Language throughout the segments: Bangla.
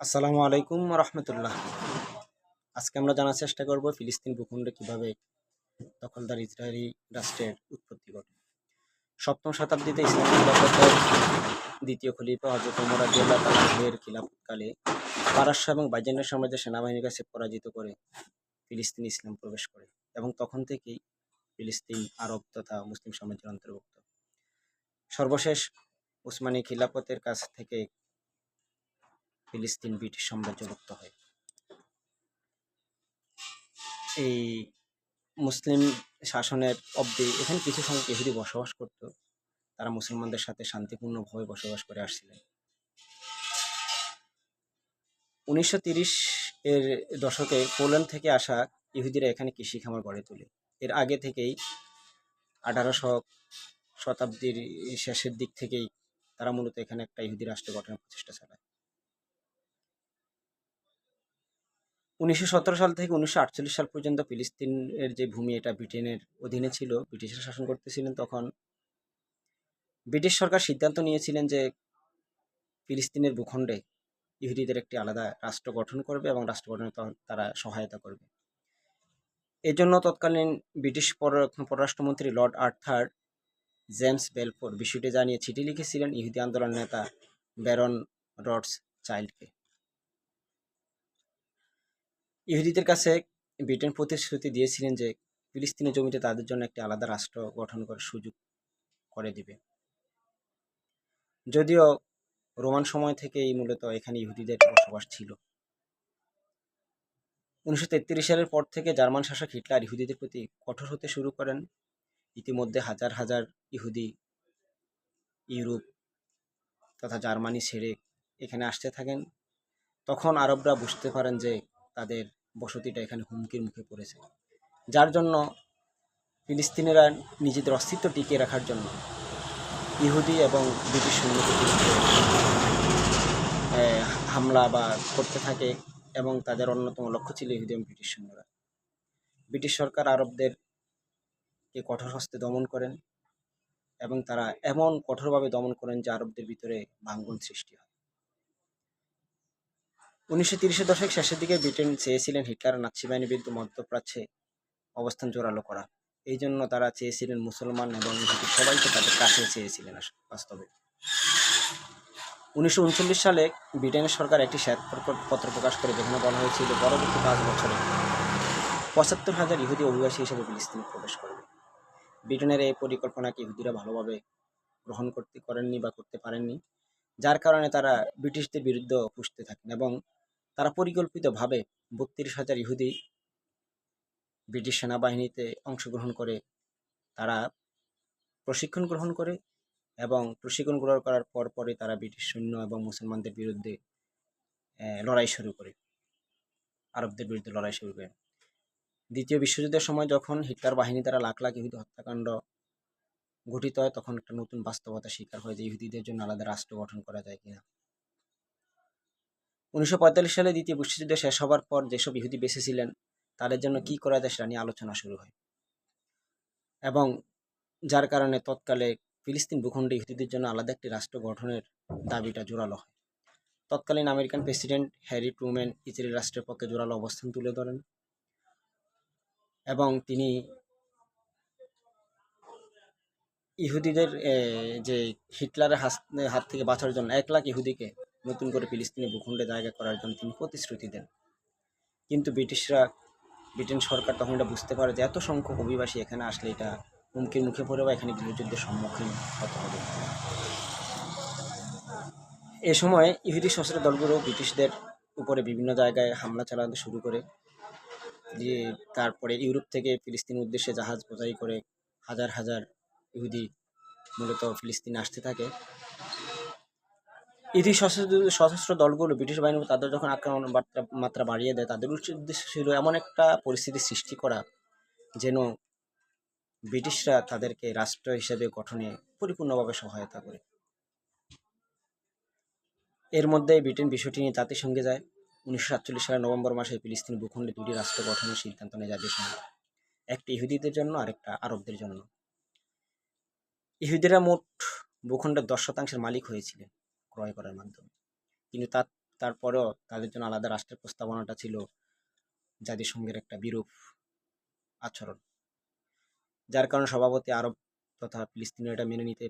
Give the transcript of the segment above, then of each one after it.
আসসালামু আলাইকুম রহমতুল্লাহ। আজকে আমরা জানার চেষ্টা করব ফিলিস্তিন ভূখণ্ডে কীভাবে দখলদার ইসরায়েলি রাষ্ট্রের উৎপত্তি ঘটে। সপ্তম শতাব্দীতে ইসলাম খিলাফতের দ্বিতীয় খলিফা হজরত ওমর তাআলার খিলাফতকালে পারস্য এবং বাইজেন্টের সাম্রাজ্যের সেনাবাহিনীর কাছে পরাজিত করে ফিলিস্তিন ইসলাম প্রবেশ করে এবং তখন থেকেই ফিলিস্তিন আরব তথা মুসলিম সাম্রাজ্যের অন্তর্ভুক্ত। সর্বশেষ উসমানী খিলাফতের কাছ থেকে ফিলিস্তিন ব্রিটিশ সাম্রাজ্যভুক্ত হয়। এই মুসলিম শাসনের অবধি এখানে কিছু সংখ্যক ইহুদি বসবাস করত। তারা মুসলমানদের সাথে শান্তিপূর্ণভাবে বসবাস করে আসছিলেন। উনিশশো এর দশকে পোল্যান্ড থেকে আসা ইহুদিরা এখানে কৃষি খামার গড়ে তোলে। এর আগে থেকেই আঠারোশো শতাব্দীর শেষের দিক থেকেই তারা মূলত এখানে একটা ইহুদি রাষ্ট্র গঠনের প্রচেষ্টা চালায়। উনিশশো সতেরো সাল থেকে উনিশশো আটচল্লিশ সাল পর্যন্ত ফিলিস্তিনের যে ভূমি, এটা ব্রিটেনের অধীনে ছিল। ব্রিটিশরা শাসন করতেছিলেন তখন। ব্রিটিশ সরকার সিদ্ধান্ত নিয়েছিলেন যে ফিলিস্তিনের ভূখণ্ডে ইহুদিদের একটি আলাদা রাষ্ট্র গঠন করবে এবং রাষ্ট্র গঠনে তারা সহায়তা করবে। এজন্য তৎকালীন ব্রিটিশ পর- পররাষ্ট্রমন্ত্রী লর্ড আর্থার জেমস বেলফোর বিষয়টি জানিয়ে চিঠি লিখেছিলেন ইহুদি আন্দোলন নেতা ব্যারন রডস চাইল্ডকে। ইহুদিদের কাছে ব্রিটেন প্রতিশ্রুতি দিয়েছিলেন যে ফিলিস্তিনের জমিতে তাদের জন্য একটি আলাদা রাষ্ট্র গঠন করার সুযোগ করে দিবে। যদিও রোমান সময় থেকেই মূলত এখানে ইহুদিদের বসবাস ছিল। উনিশশো তেত্রিশ সালের পর থেকে জার্মান শাসক হিটলার ইহুদিদের প্রতি কঠোর হতে শুরু করেন। ইতিমধ্যে হাজার হাজার ইহুদি ইউরোপ তথা জার্মানি ছেড়ে এখানে আসতে থাকেন। তখন আরবরা বুঝতে পারেন যে তাদের বসতিটা এখানে হুমকির মুখে পড়েছে। যার জন্য ফিলিস্তিনিরা নিজেদের অস্তিত্ব টিকিয়ে রাখার জন্য ইহুদি এবং ব্রিটিশ সৈন্যদের হামলা বা করতে থাকে এবং তাদের অন্যতম লক্ষ্য ছিল ইহুদি এবং ব্রিটিশ সৈন্যরা। ব্রিটিশ সরকার আরবদেরকে কঠোর হস্তে দমন করেন এবং তারা এমন কঠোরভাবে দমন করেন যে আরবদের ভিতরে ভাঙ্গন সৃষ্টি হয়। উনিশশো তিরিশের দশক শেষের দিকে ব্রিটেন চেয়েছিলেন হিটলার নাৎসি বাহিনীর বিরুদ্ধে মধ্যপ্রাচ্যে অবস্থান জোরালো করা। এই জন্য তারা চেয়েছিলেন মুসলমান এবং সবাইকে তাদের কাছে চেয়েছিলেন বাস্তবে। উনিশশো উনচল্লিশ সালে ব্রিটেনের সরকার একটি পত্র প্রকাশ করে, যেখানে বলা হয়েছিল, পরবর্তী পাঁচ বছরে পঁচাত্তর হাজার ইহুদি অভিবাসী হিসেবে ফিলিস্তিনে প্রবেশ করবে। ব্রিটেনের এই পরিকল্পনাকে ইহুদিরা ভালোভাবে গ্রহণ করতে করেননি বা করতে পারেননি? যার কারণে তারা ব্রিটিশদের বিরুদ্ধে পুষতে থাকেন এবং তারা পরিকল্পিতভাবে বত্রিশ হাজার ইহুদি ব্রিটিশ সেনাবাহিনীতে অংশগ্রহণ করে, তারা প্রশিক্ষণ গ্রহণ করে এবং প্রশিক্ষণ গ্রহণ করার পর পরে তারা ব্রিটিশ সৈন্য এবং মুসলমানদের বিরুদ্ধে লড়াই শুরু করে, আরবদের বিরুদ্ধে লড়াই শুরু করে। দ্বিতীয় বিশ্বযুদ্ধের সময় যখন হিটলার বাহিনী দ্বারা লাখ লাখ ইহুদি হত্যাকাণ্ড গঠিত হয়, তখন একটা নতুন বাস্তবতা স্বীকার হয় যে ইহুদিদের জন্য আলাদা রাষ্ট্র গঠন করা যায় কিনা। উনিশশো পঁয়তাল্লিশ সালে দ্বিতীয় বিশ্বযুদ্ধ শেষ হবার পর যেসব ইহুদি বেঁচে ছিলেন, তাদের জন্য কি করা যায় সেটা নিয়ে আলোচনা শুরু হয়। এবং যার কারণে তৎকালে ফিলিস্তিন ভূখণ্ডে ইহুদিদের জন্য আলাদা একটি রাষ্ট্র গঠনের দাবিটা জোরালো হয়। তৎকালীন American president Harry Truman Israel রাষ্ট্রের পক্ষে জোরালো অবস্থান তুলে ধরেন এবং তিনি ইহুদিদের যে হিটলারের হাত থেকে বাঁচার জন্য এক লাখ ইহুদিকে নতুন করে ফিলিস্তিনি ভূখণ্ডে জায়গা করার জন্য তিনি প্রতিশ্রুতি দেন। কিন্তু ব্রিটিশরা, ব্রিটেন সরকার তখন এটা বুঝতে পারে যে এত সংখ্যক অভিবাসী এখানে আসলে এটা হুমকির মুখে পড়ে বা এখানে গৃহযুদ্ধের সম্মুখীন হতে হবে। এ সময় ইহুদি সশস্ত্র দলগুলো ব্রিটিশদের উপরে বিভিন্ন জায়গায় হামলা চালাতে শুরু করে, যে তারপরে ইউরোপ থেকে ফিলিস্তিনের উদ্দেশ্যে জাহাজ বোঝাই করে হাজার হাজার ইহুদি মূলত ফিলিস্তিনে আসতে থাকে। ইহুদি সশস্ত্র দলগুলো ব্রিটিশ বাহিনী তাদের যখন আক্রমণ মাত্রা- মাত্রা বাড়িয়ে দেয়, তাদের উদ্দেশ্য ছিল এমন একটা পরিস্থিতি সৃষ্টি করা যেন ব্রিটিশরা তাদেরকে রাষ্ট্র হিসেবে গঠনে পরিপূর্ণভাবে সহায়তা করে। এর মধ্যে ব্রিটেন বিষয়টি নিয়ে জাতিসংঘে যায়। উনিশশো সাতচল্লিশ সালের নভেম্বর মাসে ফিলিস্তিন ভূখণ্ডে দুটি রাষ্ট্র গঠনের সিদ্ধান্ত নেয় জাতিসংঘ। একটি ইহুদিদের জন্য, আরেকটা আরবদের জন্য। ইহুদিরা মোট ভূখণ্ডের দশ শতাংশের মালিক হয়েছিলেন। ক্রয় করার মাধ্যমে। কিন্তু তার, তারপরেও তাদের জন্য আলাদা রাষ্ট্রের প্রস্তাবনাটা ছিল জাতিসংঘের একটা বিরূপ আচরণ। যার কারণে সভাপতি আরব তথা ফিলিস্তিনিরা এটা মেনে নিতে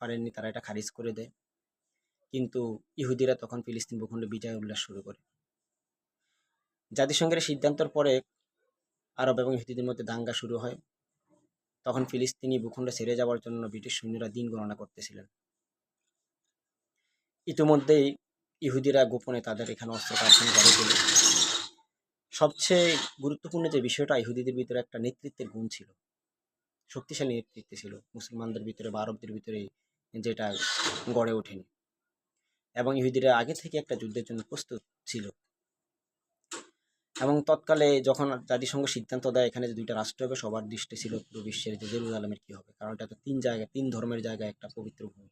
পারেননি, তারা এটা খারিজ করে দেয়। কিন্তু ইহুদিরা তখন ফিলিস্তিন ভূখণ্ডে বিজয় উল্লাস শুরু করে। জাতিসংঘের সিদ্ধান্তের পরে আরব এবং ইহুদিদের মধ্যে দাঙ্গা শুরু হয়। তখন ফিলিস্তিনি ভূখণ্ড ছেড়ে যাওয়ার জন্য ব্রিটিশ সৈন্যরা দিন গণনা করতেছিলেন। ইতিমধ্যেই ইহুদিরা গোপনে তাদের এখানে অস্ত্র কারখানা গড়ে তোলে। সবচেয়ে গুরুত্বপূর্ণ যে বিষয়টা ইহুদিদের ভিতরে একটা নেতৃত্বের গুণ ছিল, শক্তিশালী নেতৃত্ব ছিল, মুসলমানদের ভিতরে বা আরবদের ভিতরে যেটা গড়ে ওঠেনি। এবং ইহুদিরা আগে থেকে একটা যুদ্ধের জন্য প্রস্তুত ছিল। এবং তৎকালে যখন জাতিসংঘ সিদ্ধান্ত দেয় এখানে যে দুইটা রাষ্ট্র হবে, সবার দৃষ্টি ছিল পুরো বিশ্বের যে জেরুজালেমের কী হবে, কারণ এটা তো তিন জায়গায়, তিন ধর্মের জায়গায় একটা পবিত্র ভূমি।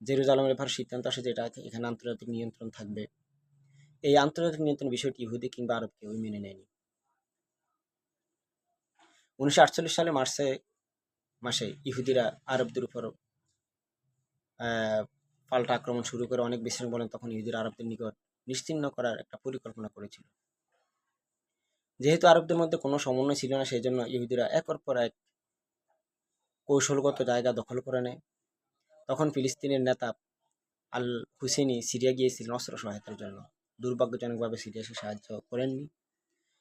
জেরুজালেমের ব্যাপারে সিদ্ধান্ত আসে যেটা এখানে আন্তর্জাতিক নিয়ন্ত্রণ থাকবে। এই আন্তর্জাতিক নিয়ন্ত্রণ বিষয়টি ইহুদি কিংবা আরব কেউই মেনে নেয়নি। উনিশশো আটচল্লিশ সালে মার্চে, মাসে ইহুদিরা আরবদের উপর পাল্টা আক্রমণ শুরু করে অনেক বিশ্রাম বলেন, তখন ইহুদিরা আরবদের নিকট নিশ্চিহ্ন করার একটা পরিকল্পনা করেছিল। যেহেতু আরবদের মধ্যে কোনো সমন্বয় ছিল না সেই জন্য ইহুদিরা একের পর এক কৌশলগত জায়গা দখল করে নেয়। তখন ফিলিস্তিনের নেতা আল হুসেনি সিরিয়া গিয়েছিলেন অস্ত্র সহায়তার জন্য। দুর্ভাগ্যজনকভাবে সিরিয়া সাহায্য করেননি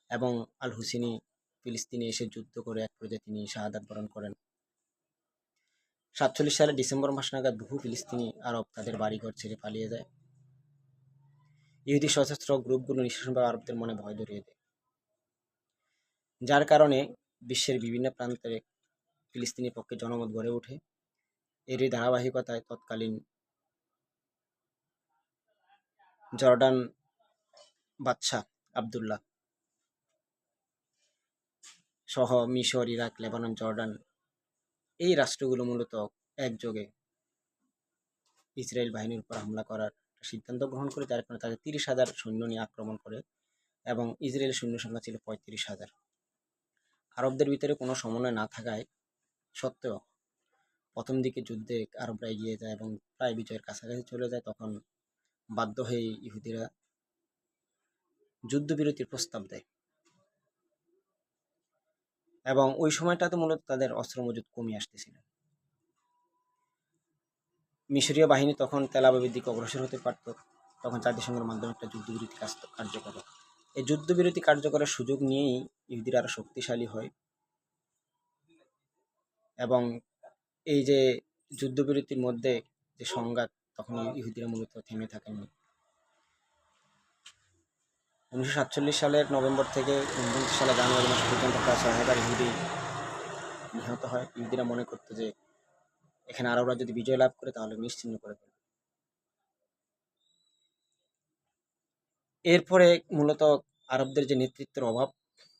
এবং আল হুসেনি ফিলিস্তিনে এসে যুদ্ধ করে এক পর্যায়ে তিনি শাহাদাত বরণ করেন। সাতচল্লিশ সালে ডিসেম্বর মাস নাগাদ বহু ফিলিস্তিনি আরব তাদের বাড়িঘর ছেড়ে পালিয়ে যায়। ইহুদি সশস্ত্র গ্রুপগুলো নিঃশাসনভাবে আরবদের মনে ভয় ধরিয়ে দেয়। যার কারণে বিশ্বের বিভিন্ন প্রান্তে ফিলিস্তিনি পক্ষে জনমত গড়ে ওঠে। এরই ধারাবাহিকতায় তৎকালীন জর্ডান বাদশাহ আবদুল্লাহ সহ মিশর, ইরাক, লেবানন, জর্ডান এই রাষ্ট্রগুলো মূলত একযোগে ইসরায়েল বাহিনীর উপর হামলা করার সিদ্ধান্ত গ্রহণ করে, যার কারণে তাদের তিরিশ হাজার সৈন্য নিয়ে আক্রমণ করে এবং ইসরায়েলের সৈন্য সংখ্যা ছিল পঁয়ত্রিশ হাজার। আরবদের ভিতরে কোনো সমন্বয় না থাকায় সত্ত্বেও প্রথম দিকে যুদ্ধে আরবরা এগিয়ে যায় এবং প্রায় বিজয়ের কাছাকাছি চলে যায়, তখন বাধ্য হয়ে ইহুদিরা যুদ্ধবিরতির প্রস্তাব দেয় এবং ওই সময়টাতে মূলত তাদের অস্ত্র মজুদ কমিয়ে আসতেছিল মিশরীয় বাহিনী তখন তেলাবাবির দিকে অগ্রসর হতে পারত, তখন জাতিসংঘের মাধ্যমে একটা যুদ্ধবিরতি কাজ কার্যকর। এই যুদ্ধবিরতি কার্যকরের সুযোগ নিয়েই ইহুদিরা আরও শক্তিশালী হয় এবং এই যে যুদ্ধবিরতির মধ্যে যে সংঘাত, তখন ইহুদিরা মূলত থেমে থাকেননি। উনিশশো সাতচল্লিশ সালের নভেম্বর থেকে উনত্রিশ সালে জানুয়ারি মাস পর্যন্ত প্রায় ছয় হাজার ইহুদি নিহত হয়। ইহুদিরা মনে করতো যে, এখানে আরবরা যদি বিজয় লাভ করে, তাহলে নিশ্চিন্ন করে ফেলবে। এরপরে মূলত আরবদের যে নেতৃত্বের অভাব,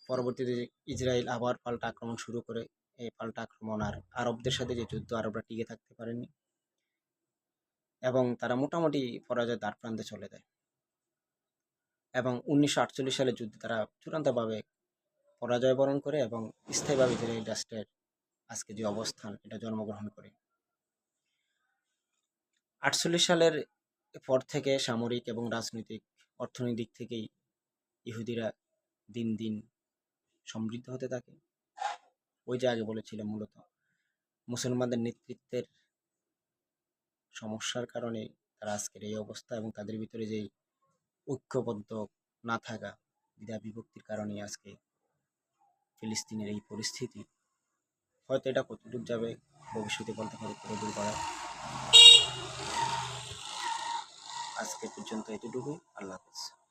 পরবর্তীতে ইসরায়েল আবার পাল্টা আক্রমণ শুরু করে। পাল্টা আক্রমণ আর আরবদের সাথে যে যুদ্ধ আরবরা টিকে থাকতে পারেনি এবং তারা মোটামুটি পরাজয় দ্বার প্রান্তে চলে যায়। এবং উনিশশো সালের যুদ্ধে তারা চূড়ান্তভাবে পরাজয় বরণ করে এবং স্থায়ীভাবে ইসরায়েল রাষ্ট্রের আজকে যে অবস্থান, এটা জন্মগ্রহণ করে। আটচল্লিশ সালের পর থেকে সামরিক এবং রাজনৈতিক অর্থনৈতিক দিক থেকেই ইহুদিরা দিন দিন সমৃদ্ধ হতে থাকে। ওই যে আগে বলেছিলাম মূলত। মুসলমানদের নেতৃত্বের সমস্যার কারণে তারা আজকের এই অবস্থা এবং তাদের ভিতরে যেই ঐক্যবদ্ধ না থাকা, দ্বিধা বিভক্তির কারণে আজকে ফিলিস্তিনের এই পরিস্থিতি। হয়তো এটা কতটুকু যাবে, ভবিষ্যতে বলতে পারে কতদূর করা। আজকে পর্যন্ত এতটুকুই। আল্লাহ হাফেজ।